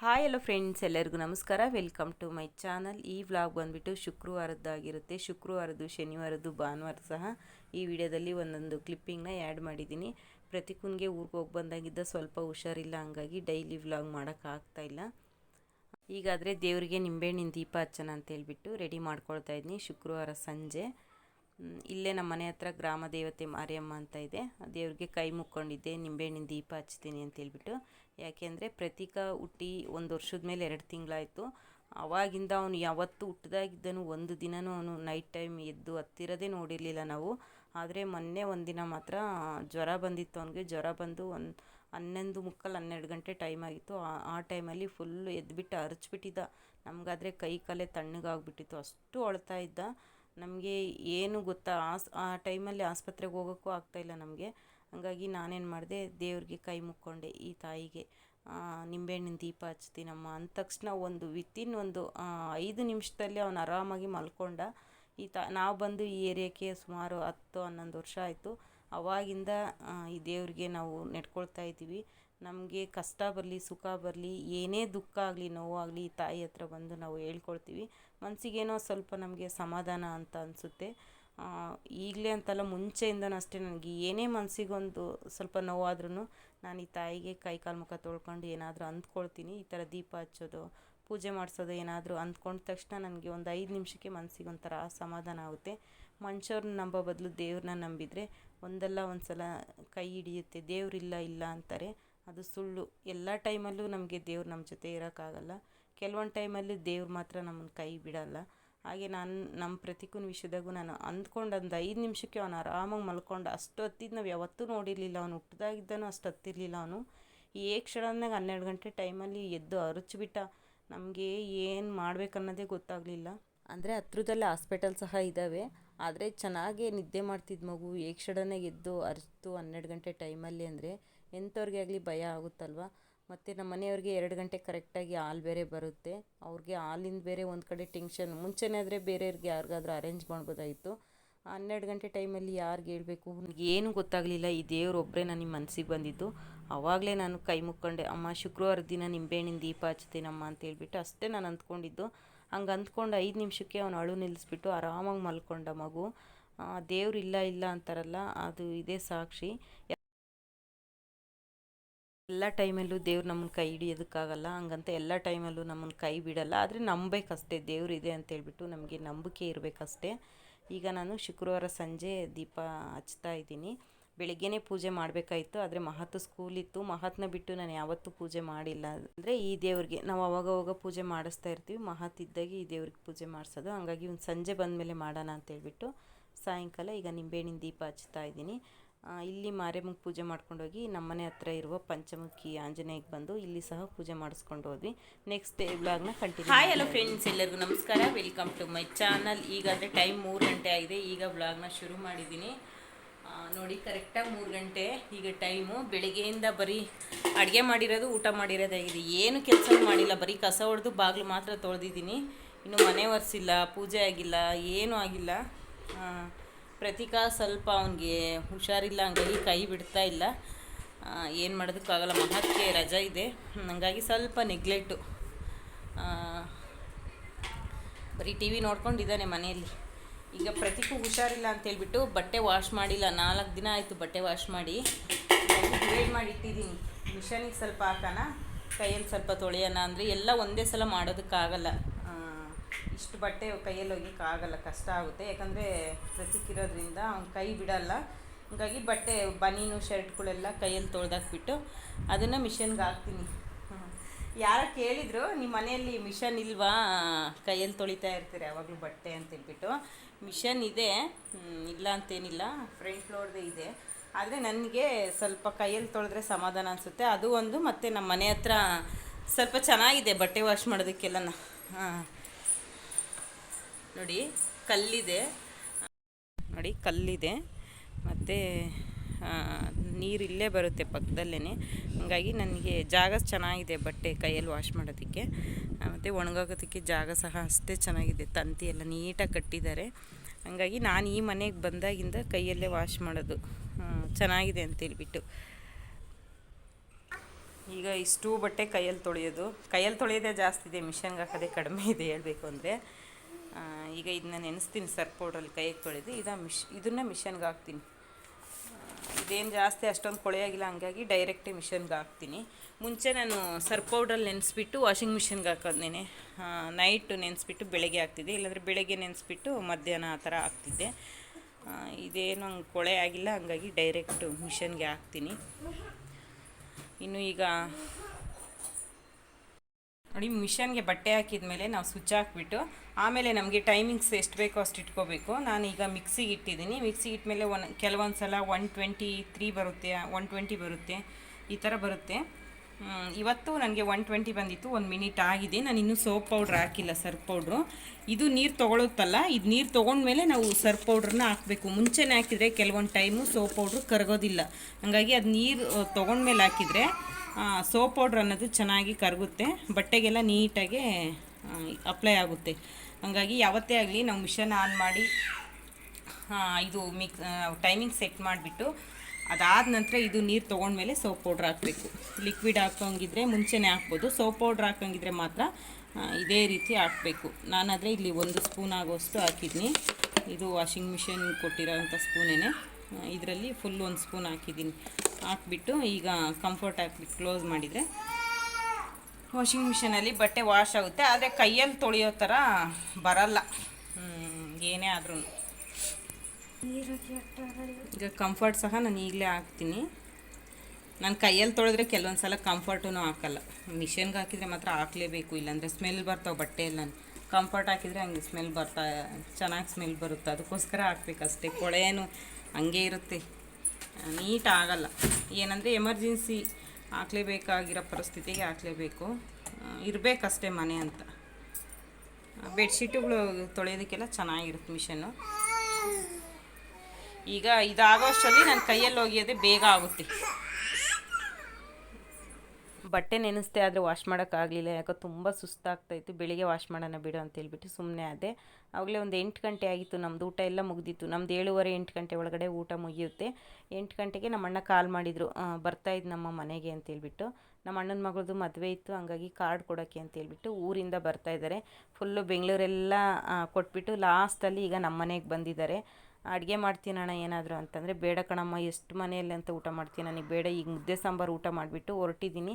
Hi hello friends ಎಲ್ಲರಿಗೂ ನಮಸ್ಕಾರ. Welcome to my channel ಈ ವ್ಲಾಗ್ ಬಂದುಬಿಟ್ಟು ಶುಕ್ರವಾರದ್ದಾಗಿರುತ್ತೆ. ಶುಕ್ರವಾರದ್ದು, ಶನಿವಾರದ್ದು, ಭಾನುವಾರ ಸಹ ಈ ವಿಡಿಯೋದಲ್ಲಿ ಒಂದೊಂದು ಕ್ಲಿಪ್ಪಿಂಗ್ನ ಆ್ಯಡ್ ಮಾಡಿದ್ದೀನಿ. ಪ್ರತಿಕೂನ್ಗೆ ಊರಿಗೆ ಹೋಗಿ ಬಂದಾಗಿದ್ದ ಸ್ವಲ್ಪ ಹುಷಾರಿಲ್ಲ, ಹಂಗಾಗಿ ಡೈಲಿ ವ್ಲಾಗ್ ಮಾಡೋಕ್ಕಾಗ್ತಾಯಿಲ್ಲ ಈಗಾದರೆ ದೇವರಿಗೆ ನಿಂಬೆಹಣ್ಣಿನ ದೀಪ ಹಚ್ಚೋಣ ಅಂತ ಹೇಳ್ಬಿಟ್ಟು ರೆಡಿ ಮಾಡ್ಕೊಳ್ತಾ ಇದ್ದೀನಿ ಶುಕ್ರವಾರ ಸಂಜೆ. ಇಲ್ಲೇ ನಮ್ಮ ಮನೆ ಹತ್ರ ಗ್ರಾಮ ದೇವತೆ ಮಾರಿಯಮ್ಮ ಅಂತ ಇದೆ. ದೇವ್ರಿಗೆ ಕೈ ಮುಕ್ಕೊಂಡಿದ್ದೆ, ನಿಂಬೆಹಣ್ಣಿನ ದೀಪ ಹಚ್ತೀನಿ ಅಂತ ಹೇಳ್ಬಿಟ್ಟು. ಯಾಕೆಂದರೆ ಪ್ರತೀಕ ಹುಟ್ಟಿ ಒಂದು ವರ್ಷದ ಮೇಲೆ ಎರಡು ತಿಂಗಳಾಯಿತು. ಆವಾಗಿಂದ ಅವನು ಯಾವತ್ತೂ ಹುಟ್ಟದಾಗಿದ್ದನು ಒಂದು ದಿನನೂ ಅವನು ನೈಟ್ ಟೈಮ್ ಎದ್ದು ಹತ್ತಿರದೇ ನೋಡಿರಲಿಲ್ಲ ನಾವು. ಆದರೆ ಮೊನ್ನೆ ಒಂದಿನ ಮಾತ್ರ ಜ್ವರ ಬಂದಿತ್ತು ಅವನಿಗೆ. ಜ್ವರ ಬಂದು ಒಂದು ಹನ್ನೊಂದು ಮುಕ್ಕಲ್ ಹನ್ನೆರಡು ಗಂಟೆ ಟೈಮ್ ಆಗಿತ್ತು. ಆ- ಆ ಟೈಮಲ್ಲಿ ಫುಲ್ಲು ಎದ್ಬಿಟ್ಟು ಅರಚ್ಬಿಟ್ಟಿದ್ದ. ನಮಗಾದರೆ ಕೈ ಕಾಲೇ ತಣ್ಣಗಾಗ್ಬಿಟ್ಟಿತ್ತು. ಅಷ್ಟು ಅಳ್ತಾ ಇದ್ದ. ನಮಗೆ ಏನು ಗೊತ್ತಾ, ಆಸ್, ಆ ಟೈಮಲ್ಲಿ ಆಸ್ಪತ್ರೆಗೆ ಹೋಗೋಕ್ಕೂ ಆಗ್ತಾಯಿಲ್ಲ ನಮಗೆ. ಹಂಗಾಗಿ ನಾನೇನು ಮಾಡಿದೆ, ದೇವ್ರಿಗೆ ಕೈ ಮುಕ್ಕೊಂಡೆ ಈ ತಾಯಿಗೆ. ನಿಂಬೆಹಣ್ಣಿನ ದೀಪ ಹಚ್ತೀನಮ್ಮ ಅಂದ ತಕ್ಷಣ ಒಂದು ವಿತಿನ್ ಒಂದು ಐದು ನಿಮಿಷದಲ್ಲಿ ಅವನು ಆರಾಮಾಗಿ ಮಲ್ಕೊಂಡ. ಈ ತ, ನಾವು ಬಂದು ಈ ಏರಿಯಾಕ್ಕೆ ಸುಮಾರು ಹತ್ತು, ಹನ್ನೊಂದು ವರ್ಷ ಆಯಿತು. ಅವಾಗಿಂದ ಈ ದೇವ್ರಿಗೆ ನಾವು ನೆಡ್ಕೊಳ್ತಾ ಇದ್ದೀವಿ. ನಮಗೆ ಕಷ್ಟ ಬರಲಿ, ಸುಖ ಬರಲಿ, ಏನೇ ದುಃಖ ಆಗಲಿ ನೋವಾಗಲಿ ಈ ತಾಯಿ ಹತ್ರ ಬಂದು ನಾವು ಹೇಳ್ಕೊಳ್ತೀವಿ. ಮನಸ್ಸಿಗೇನೋ ಸ್ವಲ್ಪ ನಮಗೆ ಸಮಾಧಾನ ಅಂತ ಅನಿಸುತ್ತೆ. ಈಗಲೇ ಅಂತಲ್ಲ ಮುಂಚೆಯಿಂದನೂ ಅಷ್ಟೇ ನನಗೆ ಏನೇ ಮನಸ್ಸಿಗೊಂದು ಸ್ವಲ್ಪ ನೋವಾದ್ರೂ ನಾನು ಈ ತಾಯಿಗೆ ಕೈ ಕಾಲು ಮುಖ ತೊಳ್ಕೊಂಡು ಏನಾದರೂ ಅಂದ್ಕೊಳ್ತೀನಿ, ಈ ಥರ ದೀಪ ಹಚ್ಚೋದು, ಪೂಜೆ ಮಾಡಿಸೋದು ಏನಾದರೂ ಅಂದ್ಕೊಂಡ ತಕ್ಷಣ ನನಗೆ ಒಂದು ಐದು ನಿಮಿಷಕ್ಕೆ ಮನಸ್ಸಿಗೆ ಒಂಥರ ಸಮಾಧಾನ ಆಗುತ್ತೆ. ಮನುಷ್ಯರನ್ನ ನಂಬೋ ಬದಲು ದೇವ್ರನ್ನ ನಂಬಿದರೆ ಒಂದಲ್ಲ ಒಂದು ಸಲ ಕೈ ಹಿಡಿಯುತ್ತೆ ದೇವರಿಲ್ಲ ಇಲ್ಲ ಅಂತಾರೆ. ಅದು ಸುಳ್ಳು. ಎಲ್ಲ ಟೈಮಲ್ಲೂ ನಮಗೆ ದೇವ್ರು ನಮ್ಮ ಜೊತೆ ಇರೋಕ್ಕಾಗಲ್ಲ. ಕೆಲವೊಂದು ಟೈಮಲ್ಲಿ ದೇವ್ರು ಮಾತ್ರ ನಮ್ಮನ್ನು ಕೈ ಬಿಡಲ್ಲ. ಹಾಗೆ ನಾನು ನಮ್ಮ ಪ್ರತಿಕೂನ್ ವಿಷಯದಾಗೂ ನಾನು ಅಂದ್ಕೊಂಡು ಒಂದು ಐದು ನಿಮಿಷಕ್ಕೆ ಅವನು ಆರಾಮಾಗಿ ಮಲ್ಕೊಂಡು, ಅಷ್ಟು ಹೊತ್ತಿದ್ದು ನಾವು ಯಾವತ್ತೂ ನೋಡಿರಲಿಲ್ಲ, ಅವನು ಹುಟ್ಟಿದಾಗಿದ್ದನು ಅಷ್ಟು ಹತ್ತಿರಲಿಲ್ಲ ಅವನು. ಏ ಕ್ಷಣದಾಗ ಹನ್ನೆರಡು ಗಂಟೆ ಟೈಮಲ್ಲಿ ಎದ್ದು ಅರಚಿಬಿಟ್ಟ, ನಮಗೆ ಏನು ಮಾಡಬೇಕನ್ನೋದೇ ಗೊತ್ತಾಗಲಿಲ್ಲ. ಅಂದರೆ ಹತ್ರದಲ್ಲೇ ಹಾಸ್ಪಿಟಲ್ ಸಹ ಇದ್ದಾವೆ ಆದರೆ ಚೆನ್ನಾಗೇ ನಿದ್ದೆ ಮಾಡ್ತಿದ್ದ ಮಗು ಏ ಎದ್ದು ಅರಿತು ಹನ್ನೆರಡು ಗಂಟೆ ಟೈಮಲ್ಲಿ ಅಂದರೆ ಎಂಥವ್ರಿಗೆ ಆಗಲಿ ಭಯ ಆಗುತ್ತಲ್ವ? ಮತ್ತು ನಮ್ಮ ಮನೆಯವ್ರಿಗೆ ಎರಡು ಗಂಟೆ ಕರೆಕ್ಟಾಗಿ ಹಾಲು ಬೇರೆ ಬರುತ್ತೆ. ಅವ್ರಿಗೆ ಹಾಲಿಂದ ಬೇರೆ ಒಂದು ಕಡೆ ಟೆನ್ಷನ್ ಮುಂಚೆನೇ ಆದರೆ ಬೇರೆಯವ್ರಿಗೆ ಯಾರಿಗಾದ್ರೂ ಅರೇಂಜ್ ಮಾಡ್ಬೋದಾಯಿತು. ಹನ್ನೆರಡು ಗಂಟೆ ಟೈಮಲ್ಲಿ ಯಾರಿಗೆ ಹೇಳಬೇಕು? ಏನೂ ಗೊತ್ತಾಗಲಿಲ್ಲ. ಈ ದೇವ್ರು ನಾನು ನಿಮ್ಮ ಮನಸ್ಸಿಗೆ ಬಂದಿದ್ದು. ಆವಾಗಲೇ ನಾನು ಕೈ ಮುಕ್ಕೊಂಡೆ. ಅಮ್ಮ, ಶುಕ್ರವಾರ ದಿನ ನಿಂಬೆಹಣ್ಣಿನ ದೀಪ ಹಚ್ತೀನಮ್ಮ ಅಂತ ಹೇಳಿಬಿಟ್ಟು ಅಷ್ಟೇ ನಾನು ಅಂದ್ಕೊಂಡಿದ್ದು. ಹಂಗೆ ಅಂದ್ಕೊಂಡು ಐದು ನಿಮಿಷಕ್ಕೆ ಅವನು ಅಳು ನಿಲ್ಲಿಸ್ಬಿಟ್ಟು ಆರಾಮಾಗಿ ಮಲ್ಕೊಂಡ ಮಗು. ದೇವ್ರು ಇಲ್ಲ ಇಲ್ಲ ಅಂತಾರಲ್ಲ, ಅದು ಇದೇ ಸಾಕ್ಷಿ. ಎಲ್ಲ ಟೈಮಲ್ಲೂ ದೇವ್ರು ನಮ್ಮನ್ನು ಕೈ ಹಿಡಿಯೋದಕ್ಕಾಗಲ್ಲ, ಹಂಗಂತ ಎಲ್ಲ ಟೈಮಲ್ಲೂ ನಮ್ಮನ್ನು ಕೈ ಬಿಡಲ್ಲ. ಆದರೆ ನಂಬೇಕಷ್ಟೇ, ದೇವ್ರು ಇದೆ ಅಂತೇಳ್ಬಿಟ್ಟು ನಮಗೆ ನಂಬಿಕೆ ಇರಬೇಕಷ್ಟೇ. ಈಗ ನಾನು ಶುಕ್ರವಾರ ಸಂಜೆ ದೀಪ ಹಚ್ತಾ ಇದ್ದೀನಿ. ಬೆಳಿಗ್ಗೆನೇ ಪೂಜೆ ಮಾಡಬೇಕಾಯಿತು, ಆದರೆ ಮಹತ್ವ ಸ್ಕೂಲ್ ಇತ್ತು. ಮಹತ್ನ ಬಿಟ್ಟು ನಾನು ಯಾವತ್ತೂ ಪೂಜೆ ಮಾಡಿಲ್ಲ. ಅಂದರೆ ಈ ದೇವ್ರಿಗೆ, ನಾವು ಅವಾಗವಾಗ ಅವಾಗ ಪೂಜೆ ಮಾಡಿಸ್ತಾ ಇರ್ತೀವಿ. ಮಹತ್ ಇದ್ದಾಗ ಈ ದೇವ್ರಿಗೆ ಪೂಜೆ ಮಾಡಿಸೋದು. ಹಂಗಾಗಿ ಒಂದು ಸಂಜೆ ಬಂದಮೇಲೆ ಮಾಡೋಣ ಅಂತೇಳ್ಬಿಟ್ಟು ಸಾಯಂಕಾಲ ಈಗ ನಿಂಬೆಹಣ್ಣಿನ ದೀಪ ಹಚ್ತಾ ಇದ್ದೀನಿ. ಇಲ್ಲಿ ಮಾರಿಯಮ್ಮಗೆ ಪೂಜೆ ಮಾಡ್ಕೊಂಡೋಗಿ ನಮ್ಮನೆ ಹತ್ರ ಇರುವ ಪಂಚಮುಖಿ ಆಂಜನೇಯಕ್ಕೆ ಬಂದು ಇಲ್ಲಿ ಸಹ ಪೂಜೆ ಮಾಡಿಸ್ಕೊಂಡು ಹೋದ್ವಿ. ನೆಕ್ಸ್ಟ್ ಡೇ ಬ್ಲಾಗ್ನ ಕಂಟಿನ್ಯೂ ಹಾಯ್ ಹಲೋ ಫ್ರೆಂಡ್ಸ್ ಎಲ್ಲರಿಗೂ ನಮಸ್ಕಾರ. ವೆಲ್ಕಮ್ ಟು ಮೈ ಚಾನಲ್ ಈಗಾದರೆ ಟೈಮ್ ಮೂರು ಗಂಟೆ ಆಗಿದೆ. ಈಗ ಬ್ಲಾಗ್ನ ಶುರು ಮಾಡಿದ್ದೀನಿ. ನೋಡಿ ಕರೆಕ್ಟಾಗಿ ಮೂರು ಗಂಟೆ. ಈಗ ಟೈಮು ಬೆಳಿಗ್ಗೆಯಿಂದ ಬರೀ ಅಡುಗೆ ಮಾಡಿರೋದು ಊಟ ಮಾಡಿರೋದಾಗಿದೆ. ಏನು ಕೆಲಸ ಮಾಡಿಲ್ಲ. ಬರೀ ಕಸ ಹೊಡೆದು ಬಾಗಿಲು ಮಾತ್ರ ತೊಳೆದಿದ್ದೀನಿ. ಇನ್ನು ಮನೆ ಒರೆಸಿಲ್ಲ ಪೂಜೆ ಆಗಿಲ್ಲ ಏನೂ ಆಗಿಲ್ಲ. ಪ್ರತೀಕಾ ಸ್ವಲ್ಪ ಅವನಿಗೆ ಹುಷಾರಿಲ್ಲ, ಹಂಗಾಗಿ ಕೈ ಬಿಡ್ತಾ ಇಲ್ಲ. ಏನು ಮಾಡೋದಕ್ಕಾಗಲ್ಲ ಮಹತ್ವಕ್ಕೆ ರಜಾ ಇದೆ. ಹಂಗಾಗಿ ಸ್ವಲ್ಪ ನೆಗ್ಲೆಕ್ಟು ಬರೀ ಟಿ ವಿ ನೋಡ್ಕೊಂಡಿದ್ದಾನೆ ಮನೆಯಲ್ಲಿ. ಈಗ ಪ್ರತಿಕೂ ಹುಷಾರಿಲ್ಲ ಅಂತೇಳ್ಬಿಟ್ಟು ಬಟ್ಟೆ ವಾಶ್ ಮಾಡಿಲ್ಲ. ನಾಲ್ಕು ದಿನ ಆಯಿತು ಬಟ್ಟೆ ವಾಶ್ ಮಾಡಿ. ಡಿವೈಡ್ ಮಾಡಿ ಇಟ್ಟಿದ್ದೀನಿ ಮಿಷನಿಗೆ ಸ್ವಲ್ಪ ಹಾಕೋಣ, ಕೈಯಲ್ಲಿ ಸ್ವಲ್ಪ ತೊಳೆಯೋಣ ಅಂದರೆ ಎಲ್ಲ ಒಂದೇ ಸಲ ಮಾಡೋದಕ್ಕಾಗಲ್ಲ. ಇಷ್ಟು ಬಟ್ಟೆ ಕೈಯಲ್ಲಿ ಒಗ್ಯೋಕ್ಕಾಗಲ್ಲ ಕಷ್ಟ ಆಗುತ್ತೆ. ಯಾಕಂದರೆ ಪ್ರತಿಕ್ಕಿರೋದ್ರಿಂದ ಅವ್ನ ಕೈ ಬಿಡಲ್ಲ. ಹಾಗಾಗಿ ಬಟ್ಟೆ, ಬನೀನು, ಶರ್ಟ್ಗಳೆಲ್ಲ ಕೈಯಲ್ಲಿ ತೊಳೆದಾಕ್ಬಿಟ್ಟು ಅದನ್ನು ಮಿಷನ್ಗೆ ಹಾಕ್ತೀನಿ. ಯಾರು ಕೇಳಿದ್ರು, ನಿಮ್ಮ ಮನೆಯಲ್ಲಿ ಮಿಷನ್ ಇಲ್ವಾ? ಕೈಯಲ್ಲಿ ತೊಳಿತಾ ಇರ್ತೀರಿ ಯಾವಾಗಲೂ ಬಟ್ಟೆ? ಅಂತೇಳ್ಬಿಟ್ಟು ಮಿಷನ್ ಇದೆ. ಇಲ್ಲ ಅಂತೇನಿಲ್ಲ. ಫ್ರಂಟ್ ಫ್ಲೋರ್ದೇ ಇದೆ. ಆದರೆ ನನಗೆ ಸ್ವಲ್ಪ ಕೈಯಲ್ಲಿ ತೊಳೆದ್ರೆ ಸಮಾಧಾನ ಅನಿಸುತ್ತೆ. ಅದು ಒಂದು, ಮತ್ತು ನಮ್ಮ ಮನೆ ಹತ್ರ ಸ್ವಲ್ಪ ಚೆನ್ನಾಗಿದೆ ಬಟ್ಟೆ ವಾಶ್ ಮಾಡೋದಕ್ಕೆಲ್ಲ ಹಾಂ. ನೋಡಿ, ಕಲ್ಲಿದೆ. ನೋಡಿ, ಕಲ್ಲಿದೆ. ಮತ್ತು ನೀರು ಇಲ್ಲೇ ಬರುತ್ತೆ ಪಕ್ಕದಲ್ಲೇ ಹಾಗಾಗಿ ನನಗೆ ಜಾಗ ಚೆನ್ನಾಗಿದೆ ಬಟ್ಟೆ ಕೈಯಲ್ಲಿ ವಾಶ್ ಮಾಡೋದಕ್ಕೆ. ಮತ್ತು ಒಣಗೋಗೋದಕ್ಕೆ ಜಾಗ ಸಹ ಅಷ್ಟೇ ಚೆನ್ನಾಗಿದೆ. ತಂತಿ ಎಲ್ಲ ನೀಟಾಗಿ ಕಟ್ಟಿದ್ದಾರೆ. ಹಾಗಾಗಿ ನಾನು ಈ ಮನೆಗೆ ಬಂದಾಗಿಂದ ಕೈಯಲ್ಲೇ ವಾಶ್ ಮಾಡೋದು ಚೆನ್ನಾಗಿದೆ ಅಂತೇಳ್ಬಿಟ್ಟು ಈಗ ಇಷ್ಟು ಬಟ್ಟೆ ಕೈಯಲ್ಲಿ ತೊಳೆಯೋದು. ಕೈಯಲ್ಲಿ ತೊಳೆಯೋದೇ ಜಾಸ್ತಿ ಇದೆ, ಮಿಷನ್ಗೆ ಹಾಕೋದೇ ಕಡಿಮೆ ಇದೆ ಹೇಳಬೇಕು ಅಂದರೆ. ಈಗ ಇದನ್ನ ನೆನೆಸ್ತೀನಿ ಸರ್ ಪೌಡ್ರಲ್ಲಿ ಕೈಗೆ ತೊಳೆದು. ಇದು ಮಿಷ್ ಇದನ್ನು ಮಿಷನ್ಗೆ ಹಾಕ್ತೀನಿ. ಇದೇನು ಜಾಸ್ತಿ ಅಷ್ಟೊಂದು ಕೊಳೆಯಾಗಿಲ್ಲ, ಹಂಗಾಗಿ ಡೈರೆಕ್ಟೇ ಮಿಷನ್ಗೆ ಹಾಕ್ತೀನಿ. ಮುಂಚೆ ನಾನು ಸರ್ ಪೌಡ್ರಲ್ಲಿ ನೆನೆಸ್ಬಿಟ್ಟು ವಾಷಿಂಗ್ ಮಿಷನ್ಗೆ ಹಾಕೋದೇನೆ ನೈಟ್ ನೆನೆಸ್ಬಿಟ್ಟು ಬೆಳಗ್ಗೆ ಹಾಕ್ತಿದ್ದೆ. ಇಲ್ಲಾಂದರೆ ಬೆಳಗ್ಗೆ ನೆನೆಸ್ಬಿಟ್ಟು ಮಧ್ಯಾಹ್ನ ಆ ಥರ ಹಾಕ್ತಿದ್ದೆ. ಇದೇನು ಹಂಗೆ ಕೊಳೆ ಆಗಿಲ್ಲ, ಹಂಗಾಗಿ ಡೈರೆಕ್ಟು ಮಿಷನ್ಗೆ ಹಾಕ್ತೀನಿ. ಇನ್ನು ಈಗ ನೋಡಿ, ಮಿಷನ್ಗೆ ಬಟ್ಟೆ ಹಾಕಿದ ಮೇಲೆ ನಾವು ಸ್ವಿಚ್ ಹಾಕ್ಬಿಟ್ಟು, ಆಮೇಲೆ ನಮಗೆ ಟೈಮಿಂಗ್ಸ್ ಎಷ್ಟು ಬೇಕೋ ಅಷ್ಟು ಇಟ್ಕೋಬೇಕು. ನಾನು ಈಗ ಮಿಕ್ಸಿಗೆ ಇಟ್ಟಿದ್ದೀನಿ. ಮಿಕ್ಸಿಗೆ ಇಟ್ಮೇಲೆ ಒನ್ ಕೆಲವೊಂದು ಸಲ ಒನ್ ಟ್ವೆಂಟಿ ತ್ರೀ ಬರುತ್ತೆ ಒನ್ ಟ್ವೆಂಟಿ ಬರುತ್ತೆ, ಈ ಥರ ಬರುತ್ತೆ. ಇವತ್ತು ನನಗೆ ಒನ್ ಟ್ವೆಂಟಿ ಬಂದಿತ್ತು, ಒಂದು ಮಿನಿಟ್ ಆಗಿದೆ. ನಾನು ಇನ್ನೂ ಸೋಪ್ ಪೌಡ್ರ್ ಹಾಕಿಲ್ಲ ಸರ್ಪ್ ಪೌಡ್ರು ಇದು ನೀರು ತೊಗೊಳುತ್ತಲ್ಲ, ಇದು ನೀರು ತೊಗೊಂಡ್ಮೇಲೆ ನಾವು ಸರ್ಪ್ ಪೌಡ್ರನ್ನ ಹಾಕಬೇಕು. ಮುಂಚೆನೇ ಹಾಕಿದರೆ ಕೆಲವೊಂದು ಟೈಮು ಸೋಪ್ ಪೌಡ್ರು ಕರಗೋದಿಲ್ಲ. ಹಾಗಾಗಿ ಅದು ನೀರು ತೊಗೊಂಡ್ಮೇಲೆ ಹಾಕಿದರೆ ಸೋಪ್ ಪೌಡ್ರ್ ಅನ್ನೋದು ಚೆನ್ನಾಗಿ ಕರಗುತ್ತೆ, ಬಟ್ಟೆಗೆಲ್ಲ ನೀಟಾಗಿ ಅಪ್ಲೈ ಆಗುತ್ತೆ. ಹಾಗಾಗಿ ಯಾವತ್ತೇ ಆಗಲಿ ನಾವು ಮಿಷನ್ ಆನ್ ಮಾಡಿ ಇದು ಮಿಕ್ಸ್ ಟೈಮಿಂಗ್ ಸೆಟ್ ಮಾಡಿಬಿಟ್ಟು, ಅದಾದ ನಂತರ ಇದು ನೀರು ತೊಗೊಂಡ್ಮೇಲೆ ಸೋಪ್ ಪೌಡ್ರ್ ಹಾಕಬೇಕು. ಲಿಕ್ವಿಡ್ ಹಾಕೋಂಗಿದ್ರೆ ಮುಂಚೆನೇ ಹಾಕ್ಬೋದು. ಸೋಪ್ ಪೌಡ್ರ್ ಹಾಕೋಂಗಿದ್ರೆ ಮಾತ್ರ ಇದೇ ರೀತಿ ಹಾಕಬೇಕು. ನಾನಾದರೆ ಇಲ್ಲಿ ಒಂದು ಸ್ಪೂನ್ ಆಗೋಷ್ಟು ಹಾಕಿದ್ನಿ. ಇದು ವಾಷಿಂಗ್ ಮಿಷಿನ್ ಕೊಟ್ಟಿರೋಂಥ ಸ್ಪೂನೇನೆ ಇದರಲ್ಲಿ ಫುಲ್ ಒಂದು ಸ್ಪೂನ್ ಹಾಕಿದ್ದೀನಿ. ಹಾಕ್ಬಿಟ್ಟು ಈಗ ಕಂಫರ್ಟ್ ಹಾಕ್ಬಿಟ್ಟು ಕ್ಲೋಸ್ ಮಾಡಿದರೆ ವಾಷಿಂಗ್ ಮಿಷಿನಲ್ಲಿ ಬಟ್ಟೆ ವಾಶ್ ಆಗುತ್ತೆ. ಆದರೆ ಕೈಯಲ್ಲಿ ತೊಳೆಯೋ ಥರ ಬರಲ್ಲ. ಏನೇ ಆದ್ರೂ. ಈಗ ಕಂಫರ್ಟ್ ಸಹ ನಾನು ಈಗಲೇ ಹಾಕ್ತೀನಿ. ನಾನು ಕೈಯಲ್ಲಿ ತೊಳೆದ್ರೆ ಕೆಲವೊಂದು ಸಲ ಕಂಫರ್ಟೂ ಹಾಕಲ್ಲ. ಮಿಷನ್ಗೆ ಹಾಕಿದರೆ ಮಾತ್ರ ಹಾಕಲೇಬೇಕು, ಇಲ್ಲಾಂದರೆ ಸ್ಮೆಲ್ ಬರ್ತಾವೆ ಬಟ್ಟೆ ಎಲ್ಲ ಕಂಫರ್ಟ್ ಹಾಕಿದರೆ ಹಂಗೆ ಸ್ಮೆಲ್ ಬರ್ತಾ, ಚೆನ್ನಾಗಿ ಸ್ಮೆಲ್ ಬರುತ್ತೆ. ಅದಕ್ಕೋಸ್ಕರ ಹಾಕ್ಬೇಕಷ್ಟೇ. ಕೊಳೆಯೇನು ಹಂಗೆ ಇರುತ್ತೆ. ನೀಟ್ ಆಗಲ್ಲ ಏನಂದರೆ ಎಮರ್ಜೆನ್ಸಿ ಹಾಕ್ಲೇಬೇಕಾಗಿರೋ ಪರಿಸ್ಥಿತಿಗೆ ಹಾಕ್ಲೇಬೇಕು. ಇರಬೇಕಷ್ಟೇ ಮನೆ ಅಂತ. ಬೆಡ್ಶೀಟುಗಳು ತೊಳೆಯೋದಕ್ಕೆಲ್ಲ ಚೆನ್ನಾಗಿರುತ್ತೆ ಮಿಷನ್ನು. ಈಗ ಇದಾಗೋಷ್ಟರಲ್ಲಿ ನನ್ನ ಕೈಯಲ್ಲಿ ಒಗೆಯೋದೇ ಬೇಗ ಆಗುತ್ತೆ. ಬಟ್ಟೆ ನೆನೆಸ್ದೆ ಆದರೆ ವಾಶ್ ಮಾಡೋಕ್ಕಾಗಲಿಲ್ಲ ಯಾಕೋ ತುಂಬ ಸುಸ್ತಾಗ್ತಾಯಿತ್ತು ಬೆಳಿಗ್ಗೆ ವಾಶ್ ಮಾಡೋಣ ಬಿಡು ಅಂತ ಹೇಳ್ಬಿಟ್ಟು ಸುಮ್ಮನೆ ಆದೆ. ಆಗಲೇ ಒಂದು ಎಂಟು ಗಂಟೆ ಆಗಿತ್ತು ನಮ್ಮದು ಊಟ ಎಲ್ಲ ಮುಗ್ದಿತ್ತು. ನಮ್ದು ಏಳುವರೆ ಎಂಟು ಗಂಟೆ ಒಳಗಡೆ ಊಟ ಮುಗಿಯುತ್ತೆ. ಎಂಟು ಗಂಟೆಗೆ ನಮ್ಮ ಅಣ್ಣ ಕಾಲ್ ಮಾಡಿದರು ಬರ್ತಾಯಿದ್ದು ನಮ್ಮ ಮನೆಗೆ ಅಂತ ಹೇಳ್ಬಿಟ್ಟು. ನಮ್ಮ ಅಣ್ಣನ ಮಗಳದು ಮದುವೆ ಇತ್ತು, ಹಂಗಾಗಿ ಕಾರ್ಡ್ ಕೊಡೋಕ್ಕೆ ಅಂತ ಹೇಳ್ಬಿಟ್ಟು ಊರಿಂದ ಬರ್ತಾ ಇದ್ದಾರೆ ಫುಲ್ಲು ಬೆಂಗಳೂರೆಲ್ಲ ಕೊಟ್ಬಿಟ್ಟು ಲಾಸ್ಟಲ್ಲಿ ಈಗ ನಮ್ಮ ಮನೆಗೆ ಬಂದಿದ್ದಾರೆ. ಅಡುಗೆ ಮಾಡ್ತೀನಣ್ಣ ಏನಾದರೂ ಅಂತಂದರೆ, ಬೇಡ ಕಣಮ್ಮ, ಎಷ್ಟು ಮನೆಯಲ್ಲಿ ಅಂತ ಊಟ ಮಾಡ್ತೀನಿ ನನಗೆ ಬೇಡ, ಈಗ ಮುದ್ದೆ ಸಾಂಬಾರು ಊಟ ಮಾಡಿಬಿಟ್ಟು ಹೊರಟಿದ್ದೀನಿ.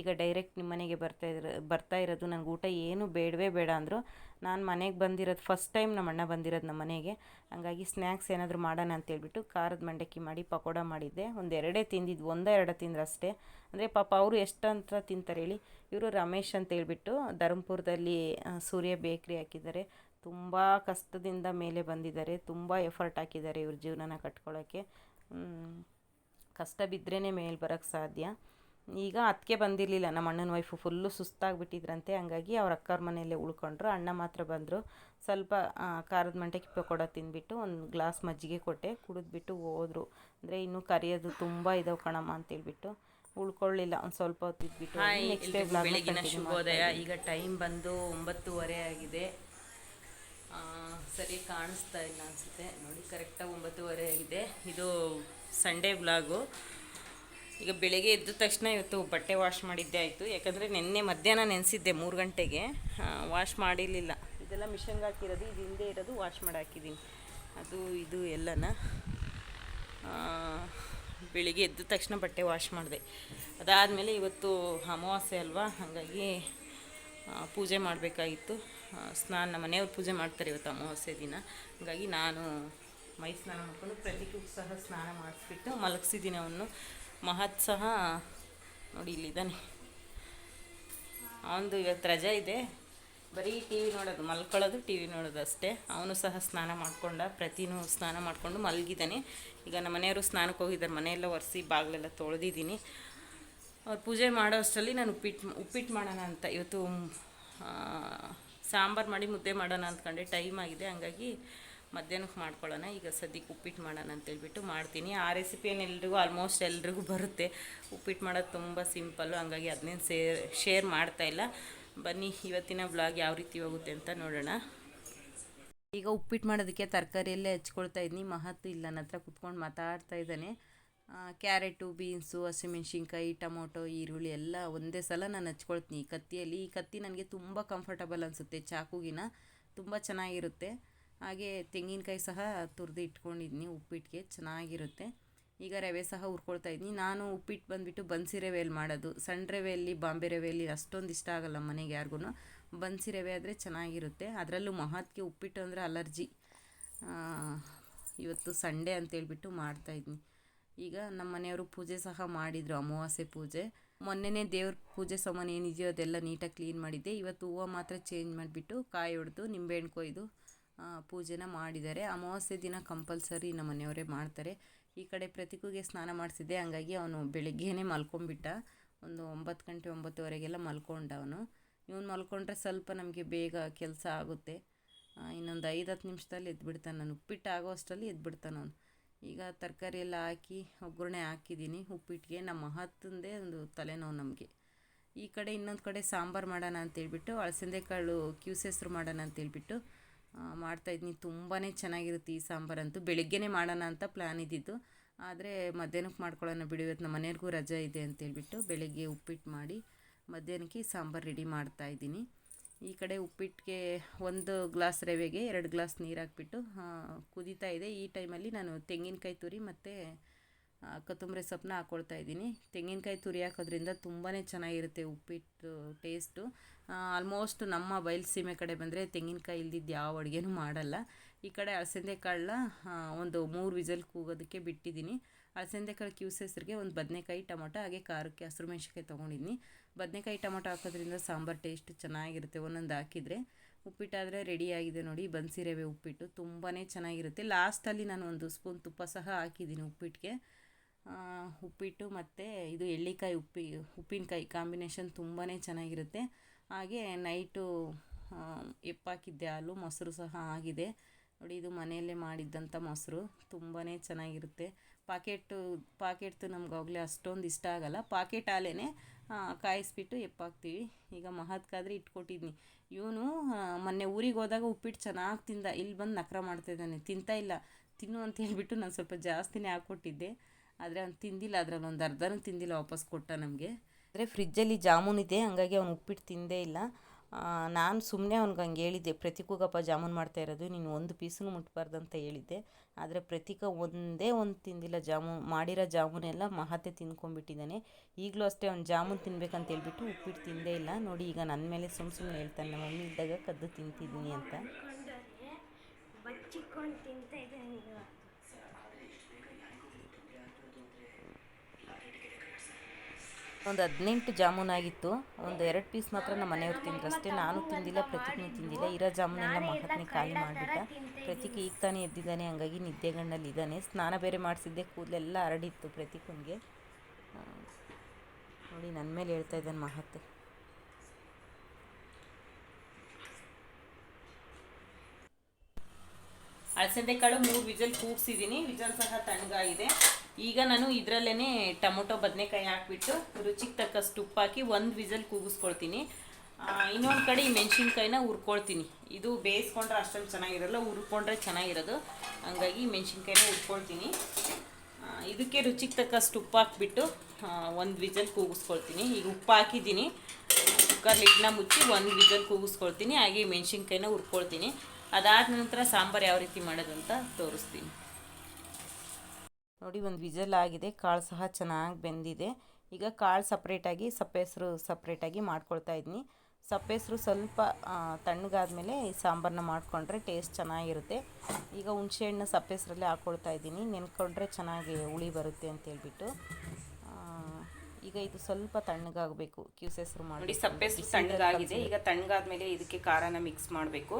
ಈಗ ಡೈರೆಕ್ಟ್ ನಿಮ್ಮ ಮನೆಗೆ ಬರ್ತಾ ಇದ್ರ, ಬರ್ತಾ ಇರೋದು ನನಗೆ ಊಟ ಏನು ಬೇಡವೇ ಬೇಡ ಅಂದರು, ನಾನು ಮನೆಗೆ ಬಂದಿರೋದು ಫಸ್ಟ್ ಟೈಮ್ ನಮ್ಮ ಅಣ್ಣ ಬಂದಿರೋದು ನಮ್ಮ ಮನೆಗೆ. ಹಂಗಾಗಿ ಸ್ನ್ಯಾಕ್ಸ್ ಏನಾದರೂ ಮಾಡೋಣ ಅಂತೇಳ್ಬಿಟ್ಟು ಖಾರದ ಮಂಡಕ್ಕಿ ಮಾಡಿ, ಪಕೋಡ ಮಾಡಿದ್ದೆ. ಒಂದು ಎರಡೇ ತಿಂದಿದ್ದು ಒಂದೇ ಎರಡು ತಿಂದ್ರೆ ಅಷ್ಟೇ. ಅಂದರೆ ಪಾಪ ಅವರು ಎಷ್ಟು ಅಂತ ತಿಂತಾರೆ ಹೇಳಿ, ಇವರು ರಮೇಶ್ ಅಂತ ಹೇಳ್ಬಿಟ್ಟು ಧರ್ಮಪುರದಲ್ಲಿ ಸೂರ್ಯ ಬೇಕ್ರಿ ಹಾಕಿದ್ದಾರೆ. ತುಂಬ ಕಷ್ಟದಿಂದ ಮೇಲೆ ಬಂದಿದ್ದಾರೆ ತುಂಬ ಎಫರ್ಟ್ ಹಾಕಿದ್ದಾರೆ ಇವ್ರ ಜೀವನನ ಕಟ್ಕೊಳ್ಳೋಕ್ಕೆ ಕಷ್ಟ ಬಿದ್ದರೇ ಮೇಲೆ ಬರೋಕ್ಕೆ ಸಾಧ್ಯ. ಈಗ ಅದಕ್ಕೆ ಬಂದಿರಲಿಲ್ಲ ನಮ್ಮ ಅಣ್ಣನ ವೈಫು ಫುಲ್ಲು ಸುಸ್ತಾಗಿಬಿಟ್ಟಿದ್ರಂತೆ ಹಂಗಾಗಿ ಅವ್ರ ಅಕ್ಕವ್ರ ಮನೆಯಲ್ಲೇ ಉಳ್ಕೊಂಡ್ರು. ಅಣ್ಣ ಮಾತ್ರ ಬಂದರು. ಸ್ವಲ್ಪ ಖಾರದ ಮಂಟಕಿ ಪಕೋಡ ತಿಂದ್ಬಿಟ್ಟು ಒಂದು ಗ್ಲಾಸ್ ಮಜ್ಜಿಗೆ ಕೊಟ್ಟೆ ಕುಡಿದ್ಬಿಟ್ಟು ಹೋದರು. ಅಂದರೆ ಇನ್ನೂ ಕರೆಯೋದು ತುಂಬ ಇದಾವೆ ಕಣಮ್ಮ ಅಂತೇಳ್ಬಿಟ್ಟು ಉಳ್ಕೊಳ್ಳಿಲ್ಲ ಒಂದು ಸ್ವಲ್ಪ ಹೊತ್ತು ಇದ್ಬಿಟ್ಟು ಬೆಳಗಿನ ಶುಭೋದಯ. ಈಗ ಟೈಮ್ ಬಂದು ಒಂಬತ್ತುವರೆ ಆಗಿದೆ. ಸರಿ ಕಾಣಿಸ್ತಾ ಇಲ್ಲ ಅನಿಸುತ್ತೆ. ನೋಡಿ ಕರೆಕ್ಟಾಗಿ ಒಂಬತ್ತುವರೆ ಆಗಿದೆ. ಇದು ಸಂಡೇ ಬ್ಲಾಗು ಈಗ ಬೆಳಗ್ಗೆ ಎದ್ದ ತಕ್ಷಣ ಇವತ್ತು ಬಟ್ಟೆ ವಾಶ್ ಮಾಡಿದ್ದೆ ಆಯಿತು. ಯಾಕಂದರೆ ನಿನ್ನೆ ಮಧ್ಯಾಹ್ನ ನೆನೆಸಿದ್ದೆ ಮೂರು ಗಂಟೆಗೆ. ವಾಶ್ ಮಾಡಿರಲಿಲ್ಲ. ಇದೆಲ್ಲ ಮಿಷನ್ಗೆ ಹಾಕಿರೋದು, ಇದು ಹಿಂದೆ ಇರೋದು ವಾಶ್ ಮಾಡಿ ಹಾಕಿದ್ದೀನಿ. ಅದು, ಇದು ಎಲ್ಲನ. ಬೆಳಿಗ್ಗೆ ಎದ್ದ ತಕ್ಷಣ ಬಟ್ಟೆ ವಾಶ್ ಮಾಡಿದೆ. ಅದಾದಮೇಲೆ ಇವತ್ತು ಅಮಾವಾಸ್ಯೆ ಅಲ್ವಾ? ಹಾಗಾಗಿ ಪೂಜೆ ಮಾಡಬೇಕಾಗಿತ್ತು. ಸ್ನಾನ, ಮನೆಯವ್ರು ಪೂಜೆ ಮಾಡ್ತಾರೆ ಇವತ್ತು ಅಮಾವಾಸ್ಯೆ ದಿನ. ಹಾಗಾಗಿ ನಾನು ಮೈ ಸ್ನಾನ ಮಾಡಿಕೊಂಡು ಪ್ರತಿಗೂ ಸಹ ಸ್ನಾನ ಮಾಡಿಸ್ಬಿಟ್ಟು ಮಲಗಿಸಿದ್ದೀನಿ ಅವನು ಮಹತ್ ಸಹ ನೋಡಿ ಇಲ್ಲಿದ್ದಾನೆ. ಅವನದು ಇವತ್ತು ರಜೆ ಇದೆ. ಬರೀ ಟಿ ವಿ ನೋಡೋದು, ಮಲ್ಕೊಳ್ಳೋದು ಟಿ ವಿ ನೋಡೋದು ಅಷ್ಟೇ. ಅವನು ಸಹ ಸ್ನಾನ ಮಾಡ್ಕೊಂಡ, ಪ್ರತಿನೂ ಸ್ನಾನ ಮಾಡಿಕೊಂಡು ಮಲಗಿದ್ದಾನೆ. ಈಗ ನಮ್ಮ ಮನೆಯವರು ಸ್ನಾನಕ್ಕೆ ಹೋಗಿದ್ದಾರೆ, ಮನೆಯೆಲ್ಲ ಒರೆಸಿ ಬಾಗಿಲೆಲ್ಲ ತೊಳೆದಿದ್ದೀನಿ. ಅವ್ರು ಪೂಜೆ ಮಾಡೋ ಅಷ್ಟರಲ್ಲಿ ನಾನು ಉಪ್ಪಿಟ್ಟು ಉಪ್ಪಿಟ್ಟು ಮಾಡೋಣ ಅಂತ ಇವತ್ತು ಸಾಂಬಾರು ಮಾಡಿ ಮುದ್ದೆ ಮಾಡೋಣ ಅಂದ್ಕೊಂಡೆ, ಟೈಮ್ ಆಗಿದೆ, ಹಂಗಾಗಿ ಮಧ್ಯಾಹ್ನಕ್ಕೆ ಮಾಡ್ಕೊಳ್ಳೋಣ. ಈಗ ಸದ್ಯಕ್ಕೆ ಉಪ್ಪಿಟ್ಟು ಮಾಡೋಣ ಅಂತೇಳ್ಬಿಟ್ಟು ಮಾಡ್ತೀನಿ. ಆ ರೆಸಿಪಿಯನ್ನು ಎಲ್ರಿಗೂ ಆಲ್ಮೋಸ್ಟ್ ಎಲ್ರಿಗೂ ಬರುತ್ತೆ. ಉಪ್ಪಿಟ್ಟು ಮಾಡೋದು ತುಂಬ ಸಿಂಪಲ್ಲು ಹಂಗಾಗಿ ಅದನ್ನೇನು ಸೇರ್ ಶೇರ್ ಮಾಡ್ತಾ ಇಲ್ಲ. ಬನ್ನಿ, ಇವತ್ತಿನ ಬ್ಲಾಗ್ ಯಾವ ರೀತಿ ಹೋಗುತ್ತೆ ಅಂತ ನೋಡೋಣ. ಈಗ ಉಪ್ಪಿಟ್ಟು ಮಾಡೋದಕ್ಕೆ ತರಕಾರಿಯಲ್ಲೇ ಹಚ್ಕೊಳ್ತಾ ಇದ್ದೀನಿ. ಮಹತ್ತು ಇಲ್ಲ ನನ್ನ ಹತ್ರ ಕುತ್ಕೊಂಡು ಮಾತಾಡ್ತಾ ಇದ್ದಾನೆ. ಕ್ಯಾರೆಟು, ಬೀನ್ಸು, ಹಸಿಮೆಣ್ಸಿನ್ಕಾಯಿ, ಟೊಮೊಟೊ, ಈರುಳ್ಳಿ ಎಲ್ಲ ಒಂದೇ ಸಲ ನಾನು ಹಚ್ಕೊಳ್ತೀನಿ. ಈ ಕತ್ತಿಯಲ್ಲಿ, ಈ ಕತ್ತಿ ನನಗೆ ತುಂಬ ಕಂಫರ್ಟಬಲ್ ಅನಿಸುತ್ತೆ. ಚಾಕುಗಿನ ತುಂಬ ಚೆನ್ನಾಗಿರುತ್ತೆ. ಹಾಗೆ ತೆಂಗಿನಕಾಯಿ ಸಹ ತುರಿದು ಇಟ್ಕೊಂಡಿದ್ದೀನಿ ಉಪ್ಪಿಟ್ಟಿಗೆ ಚೆನ್ನಾಗಿರುತ್ತೆ. ಈಗ ರವೆ ಸಹ ಹುರ್ಕೊಳ್ತಾ ಇದ್ದೀನಿ ನಾನು ಉಪ್ಪಿಟ್ಟು ಬಂದುಬಿಟ್ಟು ಬನ್ಸಿ ರವೆಯಲ್ಲಿ ಮಾಡೋದು. ಸಣ್ಣ ರವೆಯಲ್ಲಿ ಬಾಂಬೆ ರವೆಯಲ್ಲಿ ಅಷ್ಟೊಂದು ಇಷ್ಟ ಆಗೋಲ್ಲ ಮನೆಗೆ ಯಾರಿಗೂ ಬನ್ಸಿ ರವೆ ಆದರೆ ಚೆನ್ನಾಗಿರುತ್ತೆ. ಅದರಲ್ಲೂ ಮಹತ್ಗೆ ಉಪ್ಪಿಟ್ಟು ಅಂದರೆ ಅಲರ್ಜಿ. ಇವತ್ತು ಸಂಡೇ ಅಂತೇಳ್ಬಿಟ್ಟು ಮಾಡ್ತಾಯಿದ್ದೀನಿ ಈಗ ನಮ್ಮ ಮನೆಯವರು ಪೂಜೆ ಸಹ ಮಾಡಿದರು, ಅಮಾವಾಸ್ಯೆ ಪೂಜೆ. ಮೊನ್ನೆನೇ ದೇವ್ರ ಪೂಜೆ ಸಾಮಾನು ಏನಿದೆಯೋ ಅದೆಲ್ಲ ನೀಟಾಗಿ ಕ್ಲೀನ್ ಮಾಡಿದ್ದೆ. ಇವತ್ತು ಹೂವು ಮಾತ್ರ ಚೇಂಜ್ ಮಾಡಿಬಿಟ್ಟು ಕಾಯಿ ಹೊಡೆದು ನಿಂಬೆಹಣ್ಣು ಕೊಯ್ದು ಪೂಜೆನ ಮಾಡಿದ್ದಾರೆ. ಅಮಾವಾಸ್ಯೆ ದಿನ ಕಂಪಲ್ಸರಿ ನಮ್ಮ ಮನೆಯವರೇ ಮಾಡ್ತಾರೆ. ಈ ಕಡೆ ಪ್ರತಿಕೂಗೆ ಸ್ನಾನ ಮಾಡಿಸಿದ್ದೆ. ಹಂಗಾಗಿ ಅವನು ಬೆಳಿಗ್ಗೆನೇ ಮಲ್ಕೊಂಡ್ಬಿಟ್ಟ. ಒಂದು ಒಂಬತ್ತು ಗಂಟೆ ಒಂಬತ್ತುವರೆಗೆಲ್ಲ ಮಲ್ಕೊಂಡ ಅವನು. ಇವನು ಮಲ್ಕೊಂಡ್ರೆ ಸ್ವಲ್ಪ ನಮಗೆ ಬೇಗ ಕೆಲಸ ಆಗುತ್ತೆ. ಇನ್ನೊಂದು ಐದು ಹತ್ತು ನಿಮಿಷದಲ್ಲಿ ಎದ್ಬಿಡ್ತಾನೆ. ನಾನು ಉಪ್ಪಿಟ್ಟು ಆಗೋ ಅಷ್ಟರಲ್ಲಿ ಎದ್ಬಿಡ್ತಾನೆ ಅವನು. ಈಗ ತರಕಾರಿ ಎಲ್ಲ ಹಾಕಿ, ಒಗ್ಗರಣೆ ಹಾಕಿದ್ದೀನಿ. ಉಪ್ಪಿಟ್ಟಿಗೆ, ನಮ್ಮ ಮಹತ್ತಂದೇ ಒಂದು ತಲೆನೋವು ನಮಗೆ. ಈ ಕಡೆ ಇನ್ನೊಂದು ಕಡೆ ಸಾಂಬಾರು ಮಾಡೋಣ ಅಂತೇಳ್ಬಿಟ್ಟು ಅಳಸಂದೆ ಕಾಳು ಕ್ಯೂಸೆಸ್ರು ಮಾಡೋಣ ಅಂತೇಳ್ಬಿಟ್ಟು ಮಾಡ್ತಾಯಿದ್ದೀನಿ ತುಂಬಾ ಚೆನ್ನಾಗಿರುತ್ತೆ ಈ ಸಾಂಬಾರಂತೂ ಬೆಳಗ್ಗೆನೇ ಮಾಡೋಣ ಅಂತ ಪ್ಲ್ಯಾನ್ ಇದ್ದಿದ್ದು. ಆದರೆ ಮಧ್ಯಾಹ್ನಕ್ಕೆ ಮಾಡ್ಕೊಳ್ಳೋಣ ಬಿಡಿ. ಇವತ್ತು ನಮ್ಮ ಮನೆಯವ್ರಿಗೂ ರಜೆ ಇದೆ ಅಂತೇಳ್ಬಿಟ್ಟು ಬೆಳಗ್ಗೆ ಉಪ್ಪಿಟ್ಟು ಮಾಡಿ ಮಧ್ಯಾಹ್ನಕ್ಕೆ ಸಾಂಬಾರು ರೆಡಿ ಮಾಡ್ತಾಯಿದ್ದೀನಿ ಈ ಕಡೆ ಉಪ್ಪಿಟ್ಟಿಗೆ ಒಂದು ಗ್ಲಾಸ್ ರವೆಗೆ ಎರಡು ಗ್ಲಾಸ್ ನೀರು ಹಾಕ್ಬಿಟ್ಟು ಕುದೀತಾ ಇದೆ. ಈ ಟೈಮಲ್ಲಿ ನಾನು ತೆಂಗಿನಕಾಯಿ ತುರಿ ಮತ್ತು ಕೊತ್ತಂಬರಿ ಸೊಪ್ಪನ್ನ ಹಾಕ್ಕೊಳ್ತಾ ಇದ್ದೀನಿ. ತೆಂಗಿನಕಾಯಿ ತುರಿ ಹಾಕೋದ್ರಿಂದ ತುಂಬಾ ಚೆನ್ನಾಗಿರುತ್ತೆ ಉಪ್ಪಿಟ್ಟು ಟೇಸ್ಟು. ಆಲ್ಮೋಸ್ಟ್ ನಮ್ಮ ಬಯಲುಸೀಮೆ ಕಡೆ ಬಂದರೆ ತೆಂಗಿನಕಾಯಿ ಇಲ್ದಿದ್ದು ಯಾವ ಅಡುಗೆನೂ ಮಾಡಲ್ಲ. ಈ ಕಡೆ ಅಲಸಂದೆ ಕಾಳನ್ನ ಒಂದು ಮೂರು ವಿಸಲ್ ಕೂಗೋದಕ್ಕೆ ಬಿಟ್ಟಿದ್ದೀನಿ. ಅಳಸಂದೆ ಕಾಳು ಕ್ಯೂಸ್ ಹೆಸರಿಗೆ ಒಂದು ಬದನೆಕಾಯಿ ಟೊಮೊಟೊ, ಹಾಗೆ ಖಾರಕ್ಕೆ ಹಸಿರು ಮೆಣಸಿನ್ಕಾಯಿ ತೊಗೊಂಡಿದ್ದೀನಿ ಬದನೆಕಾಯಿ ಟೊಮೊಟೊ ಹಾಕೋದ್ರಿಂದ ಸಾಂಬಾರು ಟೇಸ್ಟ್ ಚೆನ್ನಾಗಿರುತ್ತೆ. ಒಂದೊಂದು ಹಾಕಿದರೆ ಉಪ್ಪಿಟ್ಟಾದರೆ ರೆಡಿಯಾಗಿದೆ ನೋಡಿ. ಬನ್ಸಿ ರವೆ ಉಪ್ಪಿಟ್ಟು ತುಂಬಾ ಚೆನ್ನಾಗಿರುತ್ತೆ. ಲಾಸ್ಟಲ್ಲಿ ನಾನು ಒಂದು ಸ್ಪೂನ್ ತುಪ್ಪ ಸಹ ಹಾಕಿದ್ದೀನಿ ಉಪ್ಪಿಟ್ಟಿಗೆ ಉಪ್ಪಿಟ್ಟು ಮತ್ತು ಇದು ಎಳ್ಳಿಕಾಯಿ ಉಪ್ಪಿ, ಉಪ್ಪಿನಕಾಯಿ ಕಾಂಬಿನೇಷನ್ ತುಂಬಾ ಚೆನ್ನಾಗಿರುತ್ತೆ. ಹಾಗೆ ನೈಟು ಎಪ್ಪಾಕಿದ್ದೆ, ಹಾಲು, ಮೊಸರು ಸಹ ಆಗಿದೆ. ನೋಡಿ, ಇದು ಮನೆಯಲ್ಲೇ ಮಾಡಿದ್ದಂಥ ಮೊಸರು. ತುಂಬಾ ಚೆನ್ನಾಗಿರುತ್ತೆ. ಪಾಕೆಟ್ಟು, ಪಾಕೆಟ್ದು ನಮ್ಗೆ ಅಷ್ಟೊಂದು ಇಷ್ಟ ಆಗಲ್ಲ. ಪಾಕೆಟ್ ಹಾಲೇ ಕಾಯಿಸ್ಬಿಟ್ಟು ಎಪ್ಪಾಕ್ತೀವಿ. ಈಗ ಮಹತ್ಕಾದ್ರೆ ಇಟ್ಕೊಟ್ಟಿದ್ನಿ. ಇವನು ಮೊನ್ನೆ ಊರಿಗೆ ಹೋದಾಗ ಉಪ್ಪಿಟ್ಟು ಚೆನ್ನಾಗಿ ತಿಂದ. ಇಲ್ಲಿ ಬಂದು ನಖರ ಮಾಡ್ತಾಯಿದ್ದಾನೆ ತಿಂತಾ ಇಲ್ಲ. ತಿನ್ನು ಅಂತ ಹೇಳಿಬಿಟ್ಟು ನಾನು ಸ್ವಲ್ಪ ಜಾಸ್ತಿನೇ ಹಾಕ್ಕೊಟ್ಟಿದ್ದೆ. ಆದರೆ ಅವ್ನು ತಿಂದಿಲ್ಲ. ಅದ್ರಲ್ಲಿ ಒಂದು ಅರ್ಧನೂ ತಿಂದಿಲ್ಲ. ವಾಪಸ್ ಕೊಟ್ಟ ನಮಗೆ. ಅಂದರೆ ಫ್ರಿಜ್ಜಲ್ಲಿ ಜಾಮೂನ್ ಇದೆ. ಹಂಗಾಗಿ ಅವ್ನು ಉಪ್ಪಿಟ್ಟು ತಿಂದೇ ಇಲ್ಲ. ನಾನು ಸುಮ್ಮನೆ ಅವ್ನಿಗೆ ಹಂಗೆ ಹೇಳಿದ್ದೆ ಪ್ರತಿಕೂಗಪ್ಪ ಜಾಮೂನ್ ಮಾಡ್ತಾ ಇರೋದು, ನೀನು ಒಂದು ಪೀಸನ್ನು ಮುಟ್ಬಾರ್ದು ಅಂತ ಹೇಳಿದ್ದೆ. ಆದರೆ ಪ್ರತೀಕ ಒಂದೇ ಒಂದು ತಿಂದಿಲ್ಲ ಜಾಮೂನ್, ಮಾಡಿರೋ ಜಾಮೂನೆಲ್ಲ ಮಹತೆ ತಿನ್ಕೊಂಡ್ಬಿಟ್ಟಿದ್ದಾನೆ. ಈಗಲೂ ಅಷ್ಟೇ ಅವ್ನು ಜಾಮೂನ್ ತಿನ್ಬೇಕಂತ ಹೇಳ್ಬಿಟ್ಟು ಉಪ್ಪಿಟ್ಟು ತಿಂದೇ ಇಲ್ಲ. ನೋಡಿ ಈಗ ನನ್ನ ಮೇಲೆ ಸುಮ್ಮ ಸುಮ್ಮನೆ ಹೇಳ್ತಾನೆ, ನಮ್ಮ ಮಮ್ಮಿ ಇದ್ದಾಗ ಕದ್ದು ತಿಂತಿದ್ದೀನಿ ಅಂತ. ಒಂದು ಹದಿನೆಂಟು ಜಾಮೂನ್ ಆಗಿತ್ತು. ಒಂದು ಎರಡು ಪೀಸ್ ಮಾತ್ರ ನಮ್ಮ ಮನೆಯವ್ರು ತಿಂದ್ರು ಅಷ್ಟೇ ನಾನು ತಿಂದಿಲ್ಲ ಪ್ರತೀಕ್ನೂ ತಿಂದಿಲ್ಲ. ಇರೋ ಜಾಮೂನೆಲ್ಲ ಮಹತ್ನೇ ಖಾಲಿ ಮಾಡಿಬಿಟ್ಟ. ಪ್ರತೀಕ್ ಈಗ ತಾನೇ ಎದ್ದಿದ್ದಾನೆ. ಹಂಗಾಗಿ ನಿದ್ದೆಗಣ್ಣಲ್ಲಿ ಇದ್ದಾನೆ. ಸ್ನಾನ ಬೇರೆ ಮಾಡಿಸಿದ್ದೆ. ಕೂದಲೆಲ್ಲ ಹರಡಿತ್ತು ಪ್ರತೀಕನಿಗೆ ನೋಡಿ ನನ್ನ ಮೇಲೆ ಹೇಳ್ತಾ ಇದ್ದಾನೆ ಮಹತ್ ಅಳಸಂದೆ ಕಾಳು ಮೂರು ವಿಜಲ್ ಕೂಗ್ಸಿದ್ದೀನಿ. ವಿಜಲ್ ಸಹ ತಣ್ಣಗಾಗಿದೆ. ಈಗ ನಾನು ಇದರಲ್ಲೇ ಟೊಮೊಟೊ ಬದನೆಕಾಯಿ ಹಾಕ್ಬಿಟ್ಟು ರುಚಿಗೆ ತಕ್ಕಷ್ಟು ಉಪ್ಪು ಹಾಕಿ ಒಂದು ವಿಸಲ್ ಕೂಗಿಸ್ಕೊಳ್ತೀನಿ. ಇನ್ನೊಂದು ಕಡೆ ಈ ಮೆಣಸಿನ್ಕಾಯಿನ ಹುರ್ಕೊಳ್ತೀನಿ. ಇದು ಬೇಯಿಸ್ಕೊಂಡ್ರೆ ಅಷ್ಟೊಂದು ಚೆನ್ನಾಗಿರಲ್ಲ, ಹುರ್ಕೊಂಡ್ರೆ ಚೆನ್ನಾಗಿರೋದು. ಹಂಗಾಗಿ ಮೆಣಸಿನ್ಕಾಯಿನ ಹುರ್ಕೊಳ್ತೀನಿ. ಇದಕ್ಕೆ ರುಚಿಗೆ ತಕ್ಕಷ್ಟು ಉಪ್ಪು ಹಾಕ್ಬಿಟ್ಟು ಒಂದು ವಿಸಲ್ ಕೂಗಿಸ್ಕೊಳ್ತೀನಿ. ಈಗ ಉಪ್ಪು ಹಾಕಿದ್ದೀನಿ. ಕುಕ್ಕರ್ ಲಿಡ್ನ ಮುಚ್ಚಿ ಒಂದು ವಿಸಲ್ ಕೂಗಿಸ್ಕೊಳ್ತೀನಿ. ಹಾಗೆ ಮೆಣಸಿನ್ಕಾಯಿನ ಹುರ್ಕೊಳ್ತೀನಿ. ಅದಾದ ನಂತರ ಸಾಂಬಾರು ಯಾವ ರೀತಿ ಮಾಡೋದಂತ ತೋರಿಸ್ತೀನಿ. ನೋಡಿ, ಒಂದು ವಿಜಲ್ ಆಗಿದೆ. ಕಾಳು ಸಹ ಚೆನ್ನಾಗಿ ಬೆಂದಿದೆ. ಈಗ ಕಾಳು ಸಪ್ರೇಟಾಗಿ ಸಪ್ಪೆಸರು ಸಪ್ರೇಟಾಗಿ ಮಾಡ್ಕೊಳ್ತಾ ಇದ್ದೀನಿ ಸಪ್ಪೆಸರು ಸ್ವಲ್ಪ ತಣ್ಣಗಾದ್ಮೇಲೆ ಈ ಸಾಂಬಾರನ್ನ ಮಾಡಿಕೊಂಡ್ರೆ ಟೇಸ್ಟ್ ಚೆನ್ನಾಗಿರುತ್ತೆ. ಈಗ ಹುಣಸೆಹಣ್ಣು ಸಪ್ಪೆಸರಲ್ಲೇ ಹಾಕ್ಕೊಳ್ತಾ ಇದ್ದೀನಿ. ನೆನ್ಕೊಂಡ್ರೆ ಚೆನ್ನಾಗಿ ಹುಳಿ ಬರುತ್ತೆ ಅಂತೇಳ್ಬಿಟ್ಟು. ಈಗ ಇದು ಸ್ವಲ್ಪ ತಣ್ಣಗಾಗಬೇಕು ಕ್ಯೂಸೆಸ್ರು ಮಾಡಿ ಸಪ್ಪೆ ತಣ್ಣಗಾಗಿದೆ. ಈಗ ತಣ್ಣಗಾದ್ಮೇಲೆ ಇದಕ್ಕೆ ಖಾರನ ಮಿಕ್ಸ್ ಮಾಡಬೇಕು.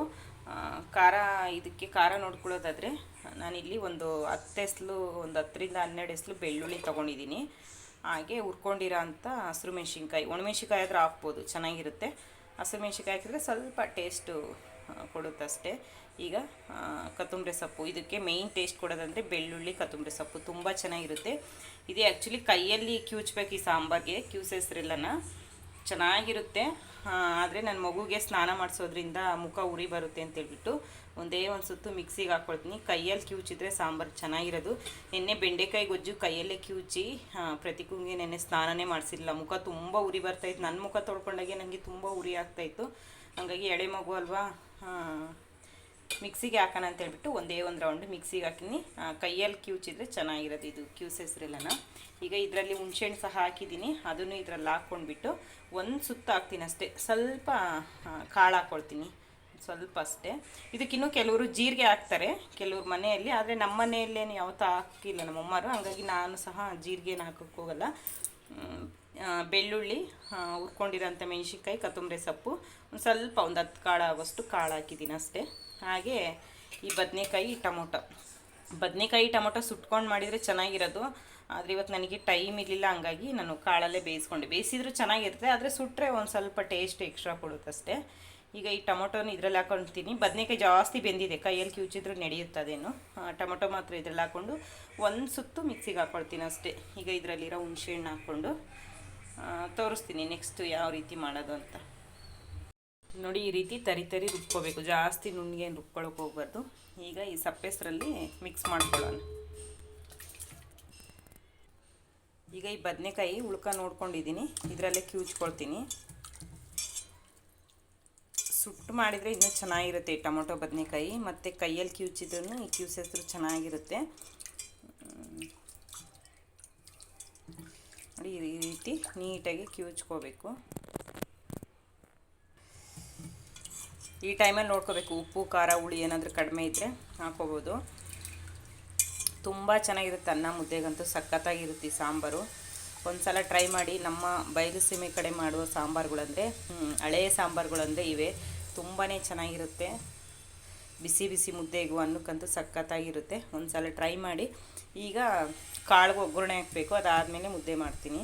ಖಾರ ಇದಕ್ಕೆ ಖಾರ ನೋಡ್ಕೊಳ್ಳೋದಾದರೆ ನಾನಿಲ್ಲಿ ಒಂದು ಹತ್ತು ಎಸ್ಲು ಒಂದು ಹತ್ತರಿಂದ ಹನ್ನೆರಡು ಎಸ್ಲು ಬೆಳ್ಳುಳ್ಳಿ ತೊಗೊಂಡಿದ್ದೀನಿ. ಹಾಗೆ ಹುರ್ಕೊಂಡಿರೋ ಅಂಥ ಹಸಿರು ಮೆಣಸಿನ್ಕಾಯಿ. ಒಣಮೆಣ್ಸಿನ್ಕಾಯಿ ಆದರೂ ಹಾಕ್ಬೋದು ಚೆನ್ನಾಗಿರುತ್ತೆ. ಹಸಿರು ಮೆಣಸಿನ್ಕಾಯಿ ಹಾಕಿದ್ರೆ ಸ್ವಲ್ಪ ಟೇಸ್ಟು ಕೊಡುತ್ತಷ್ಟೇ. ಈಗ ಕೊತ್ತಂಬರಿ ಸೊಪ್ಪು. ಇದಕ್ಕೆ ಮೇಯ್ನ್ ಟೇಸ್ಟ್ ಕೊಡೋದಂದರೆ ಬೆಳ್ಳುಳ್ಳಿ ಕೊತ್ತಂಬರಿ ಸೊಪ್ಪು. ತುಂಬ ಚೆನ್ನಾಗಿರುತ್ತೆ. ಇದು ಆ್ಯಕ್ಚುಲಿ ಕೈಯಲ್ಲಿ ಕ್ಯೂಚ್ಬೇಕು ಈ ಸಾಂಬಾರಿಗೆ. ಕ್ಯೂಸ್ ಹೆಸ್ರೆಲ್ಲನ. ಚೆನ್ನಾಗಿರುತ್ತೆ. ಆದರೆ ನನ್ನ ಮಗುಗೆ ಸ್ನಾನ ಮಾಡಿಸೋದ್ರಿಂದ ಮುಖ ಉರಿ ಬರುತ್ತೆ ಅಂತೇಳ್ಬಿಟ್ಟು ಒಂದೇ ಒಂದು ಸುತ್ತು ಮಿಕ್ಸಿಗೆ ಹಾಕ್ಕೊಳ್ತೀನಿ ಕೈಯಲ್ಲಿ ಕಿವುಚಿದ್ರೆ ಸಾಂಬಾರು ಚೆನ್ನಾಗಿರೋದು. ನೆನ್ನೆ ಬೆಂಡೆಕಾಯಿ ಗೊಜ್ಜು ಕೈಯಲ್ಲೇ ಕಿವುಚಿ ಪ್ರತಿಕೂಗೆ ನೆನ್ನೆ ಸ್ನಾನನೇ ಮಾಡಿಸಿಲ್ಲ ಮುಖ ತುಂಬ ಉರಿ ಬರ್ತಾಯಿತ್ತು ನನ್ನ ಮುಖ ತೊಳ್ಕೊಂಡಾಗೆ ನನಗೆ ತುಂಬ ಉರಿ ಆಗ್ತಾಯಿತ್ತು ಹಾಗಾಗಿ ಎಳೆ ಮಗು ಅಲ್ವಾ? ಮಿಕ್ಸಿಗೆ ಹಾಕೋಣ ಅಂತ ಹೇಳ್ಬಿಟ್ಟು ಒಂದೇ ಒಂದು ರೌಂಡ್ ಮಿಕ್ಸಿಗೆ ಹಾಕಿನಿ. ಕೈಯಲ್ಲಿ ಕ್ಯೂಚಿದ್ರೆ ಚೆನ್ನಾಗಿರೋದು ಇದು, ಕ್ಯೂಸ್ ಈಗ ಇದರಲ್ಲಿ ಹುಣ್ಸೆಹಣ್ಣು ಸಹ ಹಾಕಿದ್ದೀನಿ ಅದನ್ನು ಇದರಲ್ಲಿ ಹಾಕ್ಕೊಂಡ್ಬಿಟ್ಟು ಒಂದು ಸುತ್ತ ಹಾಕ್ತೀನಿ ಅಷ್ಟೇ. ಸ್ವಲ್ಪ ಕಾಳು ಹಾಕ್ಕೊಳ್ತೀನಿ ಸ್ವಲ್ಪ ಅಷ್ಟೇ. ಇದಕ್ಕಿನ್ನೂ ಕೆಲವರು ಜೀರಿಗೆ ಹಾಕ್ತಾರೆ, ಕೆಲವ್ರ ಮನೆಯಲ್ಲಿ. ಆದರೆ ನಮ್ಮ ಮನೆಯಲ್ಲೇನು ಯಾವತ್ತೂ ಹಾಕಿಲ್ಲ ನಮ್ಮಮ್ಮರು. ಹಾಗಾಗಿ ನಾನು ಸಹ ಜೀರಿಗೆನ ಹಾಕೋಕ್ಕೆ ಹೋಗಲ್ಲ. ಬೆಳ್ಳುಳ್ಳಿ ಹುರ್ಕೊಂಡಿರೋಂಥ ಮೆಣಸಿನ್ಕಾಯಿ, ಕೊತ್ತಂಬರಿ ಸೊಪ್ಪು, ಒಂದು ಸ್ವಲ್ಪ ಒಂದು ಹತ್ತು ಕಾಳು ಆಗೋಷ್ಟು ಕಾಳು ಹಾಕಿದ್ದೀನಿ ಅಷ್ಟೇ. ಹಾಗೆ ಈ ಬದನೆಕಾಯಿ, ಟೊಮೊಟೊ. ಬದನೆಕಾಯಿ, ಟೊಮೊಟೊ ಸುಟ್ಕೊಂಡು ಮಾಡಿದರೆ ಚೆನ್ನಾಗಿರೋದು. ಆದರೆ ಇವತ್ತು ನನಗೆ ಟೈಮ್ ಇರಲಿಲ್ಲ, ಹಂಗಾಗಿ ನಾನು ಕಾಳಲ್ಲೇ ಬೇಯಿಸ್ಕೊಂಡೆ. ಬೇಯಿಸಿದ್ರು ಚೆನ್ನಾಗಿರುತ್ತೆ, ಆದರೆ ಸುಟ್ಟರೆ ಒಂದು ಸ್ವಲ್ಪ ಟೇಸ್ಟ್ ಎಕ್ಸ್ಟ್ರಾ ಕೊಡುತ್ತಷ್ಟೇ ಈಗ ಈ ಟೊಮೊಟೊನ ಇದ್ರಲ್ಲಿ ಹಾಕೊಳ್ತೀನಿ ಬದನೆಕಾಯಿ ಜಾಸ್ತಿ ಬೆಂದಿದೆ, ಕೈಯಲ್ಲಿ ಕಿವುಚಿದ್ರೂ ನಡೆಯುತ್ತದೇನು. ಟೊಮೊಟೊ ಮಾತ್ರ ಇದ್ರಲ್ಲಿ ಹಾಕ್ಕೊಂಡು ಒಂದು ಸುತ್ತು ಮಿಕ್ಸಿಗೆ ಹಾಕ್ಕೊಳ್ತೀನಿ ಅಷ್ಟೇ. ಈಗ ಇದರಲ್ಲಿರೋ ಹುಣಸೆಹಣ್ಣು ಹಾಕ್ಕೊಂಡು. ತೋರಿಸ್ತೀನಿ ನೆಕ್ಸ್ಟ್ ಯಾವ ರೀತಿ ಮಾಡೋದು ಅಂತ. ನೋಡಿ, ಈ ರೀತಿ ತರಿ ತರಿ ರುಬ್ಕೋಬೇಕು. ಜಾಸ್ತಿ ನುಣ್ಣಿಗೆ ರುಬ್ಕೊಳಕ್ಕೆ ಹೋಗ್ಬಾರ್ದು. ಈಗ ಈ ಸಪ್ಪೆಸರಲ್ಲಿ ಮಿಕ್ಸ್ ಮಾಡ್ಕೊಳ್ಳೋಣ. ಈಗ ಈ ಬದನೆಕಾಯಿ ಉಳ್ಕ ನೋಡ್ಕೊಂಡಿದ್ದೀನಿ. ಇದರಲ್ಲೇ ಕಿವುಚ್ಕೊಳ್ತೀನಿ ಸುಟ್ಟು ಮಾಡಿದರೆ ಇನ್ನೂ ಚೆನ್ನಾಗಿರುತ್ತೆ ಟೊಮೊಟೊ ಬದನೆಕಾಯಿ. ಮತ್ತು ಕೈಯಲ್ಲಿ ಕಿವುಚಿದ್ರೂ ಈ ಕ್ಯೂಸ್ ಹೆಸರು ಚೆನ್ನಾಗಿರುತ್ತೆ. ನೋಡಿ ಈ ರೀತಿ ನೀಟಾಗಿ ಕಿವುಚ್ಕೋಬೇಕು. ಈ ಟೈಮಲ್ಲಿ ನೋಡ್ಕೋಬೇಕು, ಉಪ್ಪು, ಖಾರ, ಹುಳಿ ಏನಾದರೂ ಕಡಿಮೆ ಇದ್ದರೆ ಹಾಕೋಬೋದು. ತುಂಬ ಚೆನ್ನಾಗಿರುತ್ತೆ ಅನ್ನ ಮುದ್ದೆಗಂತೂ ಸಖತ್ತಾಗಿರುತ್ತೆ ಈ ಸಾಂಬಾರು. ಒಂದು ಸಲ ಟ್ರೈ ಮಾಡಿ, ನಮ್ಮ ಬಯಲು ಸೀಮೆ ಕಡೆ ಮಾಡುವ ಸಾಂಬಾರುಗಳಂದರೆ ಹಳೆಯ ಸಾಂಬಾರುಗಳಂದರೆ ಇವೆ. ತುಂಬಾ ಚೆನ್ನಾಗಿರುತ್ತೆ. ಬಿಸಿ ಬಿಸಿ ಮುದ್ದೆಗೂ ಅನ್ನಕ್ಕಂತೂ ಸಖತ್ತಾಗಿರುತ್ತೆ. ಒಂದು ಸಲ ಟ್ರೈ ಮಾಡಿ ಈಗ ಕಾಳು ಒಗ್ಗರಣೆ ಹಾಕಬೇಕು, ಅದಾದಮೇಲೆ ಮುದ್ದೆ ಮಾಡ್ತೀನಿ.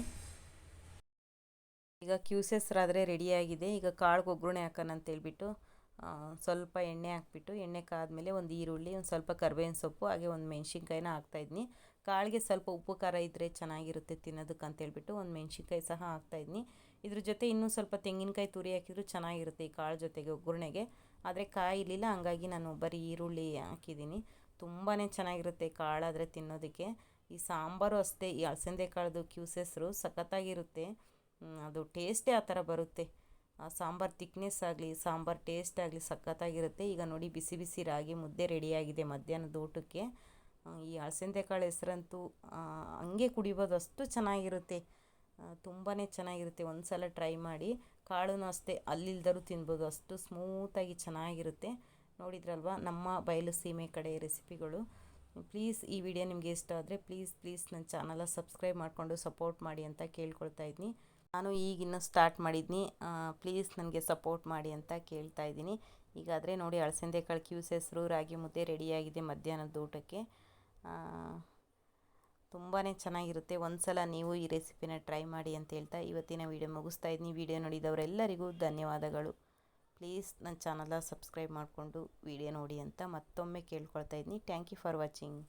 ಈಗ ಕ್ಯೂಸೆಸ್ರಾದರೆ ರೆಡಿಯಾಗಿದೆ ಈಗ ಕಾಳಿಗೆ ಒಗ್ಗರಣೆ ಹಾಕೋಣ ಅಂತೇಳ್ಬಿಟ್ಟು ಸ್ವಲ್ಪ ಎಣ್ಣೆ ಹಾಕ್ಬಿಟ್ಟು, ಎಣ್ಣೆ ಕಾದ್ಮೇಲೆ ಒಂದು ಈರುಳ್ಳಿ, ಒಂದು ಸ್ವಲ್ಪ ಕರ್ಬೇವಿನ ಸೊಪ್ಪು, ಹಾಗೆ ಒಂದು ಮೆಣಸಿನ್ಕಾಯಿನ ಹಾಕ್ತಾಯಿದ್ನಿ. ಕಾಳಿಗೆ ಸ್ವಲ್ಪ ಉಪ್ಪು, ಖಾರ ಇದ್ದರೆ ಚೆನ್ನಾಗಿರುತ್ತೆ ತಿನ್ನೋದಕ್ಕೆ ಅಂತೇಳ್ಬಿಟ್ಟು ಒಂದು ಮೆಣಸಿನ್ಕಾಯಿ ಸಹ ಹಾಕ್ತಾಯಿದ್ನಿ. ಇದ್ರ ಜೊತೆ ಇನ್ನೂ ಸ್ವಲ್ಪ ತೆಂಗಿನಕಾಯಿ ತುರಿ ಹಾಕಿದ್ರು ಚೆನ್ನಾಗಿರುತ್ತೆ ಈ ಕಾಳು ಜೊತೆಗೆ ಒಗ್ಗರಣೆಗೆ. ಆದರೆ ಕಾಯಿ ಇರಲಿಲ್ಲ ಹಂಗಾಗಿ ನಾನು ಬರೀ ಈರುಳ್ಳಿ ಹಾಕಿದ್ದೀನಿ. ತುಂಬಾ ಚೆನ್ನಾಗಿರುತ್ತೆ ಕಾಳಾದರೆ ತಿನ್ನೋದಕ್ಕೆ. ಈ ಸಾಂಬಾರು ಅಷ್ಟೇ, ಈ ಅಲಸಂದೆ ಕಾಳದು ಕ್ಯೂಸೆಸ್ರು ಸಖತ್ತಾಗಿರುತ್ತೆ. ಅದು ಟೇಸ್ಟೇ ಆ ಥರ ಬರುತ್ತೆ. ಆ ಸಾಂಬಾರು ತಿಕ್ನೆಸ್ ಆಗಲಿ, ಸಾಂಬಾರು ಟೇಸ್ಟ್ ಆಗಲಿ ಸಖತ್ತಾಗಿರುತ್ತೆ. ಈಗ ನೋಡಿ, ಬಿಸಿ ಬಿಸಿ ರಾಗಿ ಮುದ್ದೆ ರೆಡಿಯಾಗಿದೆ ಮಧ್ಯಾಹ್ನದ ಊಟಕ್ಕೆ. ಈ ಅಲಸಂದೆ ಕಾಳು ಹೆಸರಂತೂ ಹಂಗೆ ಕುಡಿಬೋದು, ಅಷ್ಟು ಚೆನ್ನಾಗಿರುತ್ತೆ. ತುಂಬಾ ಚೆನ್ನಾಗಿರುತ್ತೆ. ಒಂದು ಸಲ ಟ್ರೈ ಮಾಡಿ. ಕಾಳು ಅಷ್ಟೇ, ಅಲ್ಲಿಲ್ದರೂ ತಿನ್ಬೋದು. ಅಷ್ಟು ಸ್ಮೂತಾಗಿ ಚೆನ್ನಾಗಿರುತ್ತೆ. ನೋಡಿದ್ರಲ್ವ? ನಮ್ಮ ಬಯಲು ಸೀಮೆ ಕಡೆ ರೆಸಿಪಿಗಳು. ಪ್ಲೀಸ್ ಈ ವಿಡಿಯೋ ನಿಮಗೆ ಇಷ್ಟ ಆದರೆ ಪ್ಲೀಸ್ ಪ್ಲೀಸ್ ನನ್ನ ಚಾನಲ ಸಬ್ಸ್ಕ್ರೈಬ್ ಮಾಡಿಕೊಂಡು ಸಪೋರ್ಟ್ ಮಾಡಿ ಅಂತ ಕೇಳ್ಕೊಳ್ತಾ ಇದ್ದೀನಿ ನಾನು ಈಗಿನ್ನು ಸ್ಟಾರ್ಟ್ ಮಾಡಿದ್ನಿ. ಪ್ಲೀಸ್ ನನಗೆ ಸಪೋರ್ಟ್ ಮಾಡಿ ಅಂತ ಕೇಳ್ತಾ ಇದ್ದೀನಿ. ಈಗಾದರೆ ನೋಡಿ ಅಳಸಂದೆ ಕಾಳು ಕ್ಯೂಸ್ ಹೆಸರು ರಾಗಿ ಮುದ್ದೆ ರೆಡಿಯಾಗಿದೆ ಮಧ್ಯಾಹ್ನದ ಊಟಕ್ಕೆ. ತುಂಬಾ ಚೆನ್ನಾಗಿರುತ್ತೆ. ಒಂದು ಸಲ ನೀವು ಈ ರೆಸಿಪಿನ ಟ್ರೈ ಮಾಡಿ ಅಂತ ಹೇಳ್ತಾ ಇವತ್ತಿನ ವೀಡಿಯೋ ಮುಗಿಸ್ತಾ ಇದ್ದೀನಿ. ವಿಡಿಯೋ ನೋಡಿದವರೆಲ್ಲರಿಗೂ ಧನ್ಯವಾದಗಳು. ಪ್ಲೀಸ್ ನನ್ನ ಚಾನಲ್ನ ಸಬ್ಸ್ಕ್ರೈಬ್ ಮಾಡಿಕೊಂಡು ವೀಡಿಯೋ ನೋಡಿ ಅಂತ ಮತ್ತೊಮ್ಮೆ ಕೇಳ್ಕೊಳ್ತಾ ಇದ್ದೀನಿ. Thank you for watching